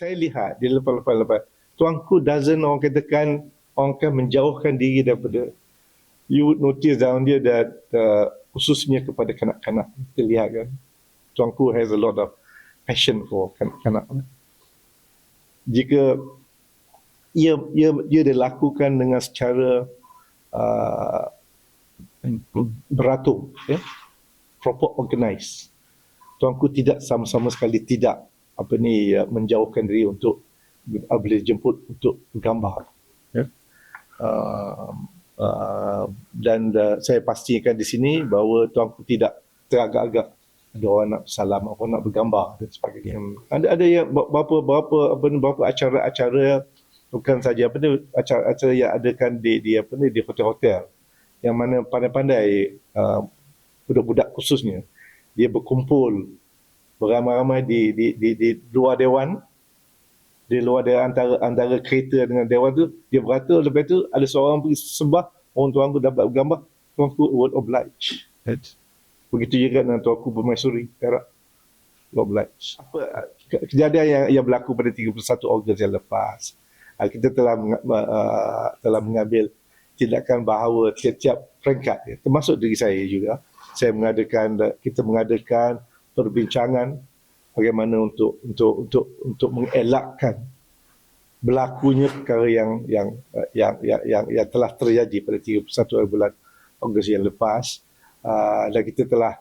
saya lihat di lepas-lepas tuanku doesn't orang katakan orang kan menjauhkan diri daripada you would notice down there that uh, khususnya kepada kanak-kanak. Kita lihat kan tuanku has a lot of passion for kanak-kanak. Jika ia ia ia dilakukan dengan secara uh, beratur ya proper organize tuanku tidak sama-sama sekali tidak apa ni uh, menjauhkan diri untuk uh, boleh jemput untuk gambar ya. Uh, uh, dan uh, saya pastikan di sini bahawa tuanku tidak teragak-agak. Ada orang nak salam apa nak bergambar dan sebagainya. Ada ada yang beberapa beberapa apa beberapa acara-acara bukan saja apa ni acara-acara yang adakan di di apa ni di hotel-hotel. Yang mana pandai-pandai uh, budak-budak khususnya dia berkumpul beramai-ramai di, di di di luar dewan. Di luar dewan antara antara kereta dengan dewan tu dia berkata lepas tu ada seorang pergi sembah orang tuan aku dapat bergambar tuan aku would oblige begitu juga dengan tuan aku bermaisuri perak. Oblige apa kejadian yang yang berlaku pada 31 Ogos yang lepas. Ah, kita telah uh, telah mengambil tindakan bahawa tiap-tiap peringkat ya, termasuk diri saya juga saya mengadakan kita mengadakan perbincangan bagaimana untuk untuk untuk untuk mengelakkan berlakunya perkara yang yang yang yang, yang, yang telah terjadi pada 31 bulan Ogos yang lepas. Uh, dan kita telah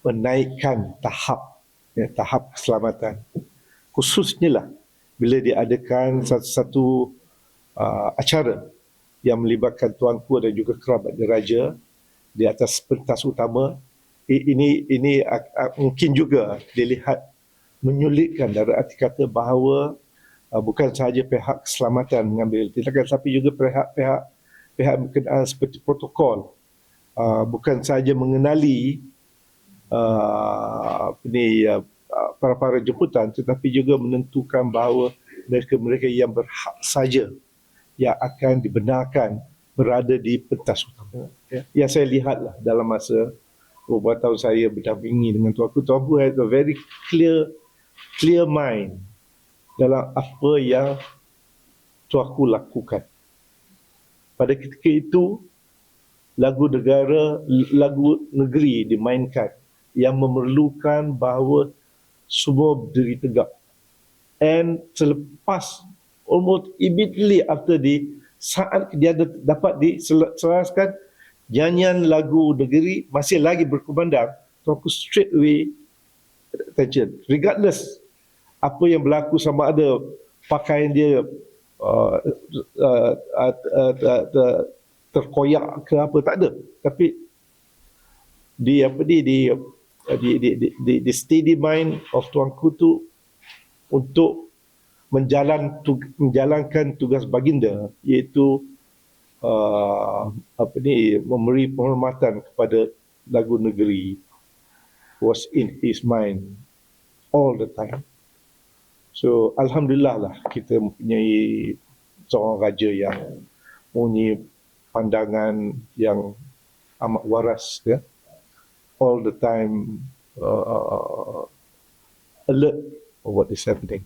menaikkan tahap ya, tahap keselamatan. Khususnya lah bila diadakan satu-satu uh, acara yang melibatkan tuanku dan juga kerabat diraja di atas pentas utama ini ini uh, mungkin juga dilihat menyulitkan dari arti kata bahawa uh, bukan sahaja pihak keselamatan mengambil tindakan tapi juga pihak-pihak pihak berkenaan seperti protokol uh, bukan sahaja mengenali uh, ini uh, para-para jemputan tetapi juga menentukan bahawa mereka-mereka yang berhak saja yang akan dibenarkan berada di pentas utama. Ya. Yang saya lihatlah dalam masa beberapa tahun saya berdampingi dengan tuanku, tuanku has a very clear clear mind dalam apa yang tuanku lakukan. Pada ketika itu, lagu negara, lagu negeri dimainkan yang memerlukan bahawa semua berdiri tegak. And selepas almost immediately after di saat dia dapat diselaraskan nyanyian lagu negeri masih lagi berkumandang so aku straight away attention. Regardless apa yang berlaku sama ada pakaian dia uh, uh, uh, uh, uh, uh, terkoyak ke apa tak ada. Tapi di apa di di di, di, di, di steady mind of tuanku tu untuk menjalan tu, menjalankan tugas baginda iaitu uh, apa ni memberi penghormatan kepada lagu negeri was in his mind all the time so alhamdulillah lah kita mempunyai seorang raja yang mempunyai pandangan yang amat waras ya all the time uh, alert of what is happening.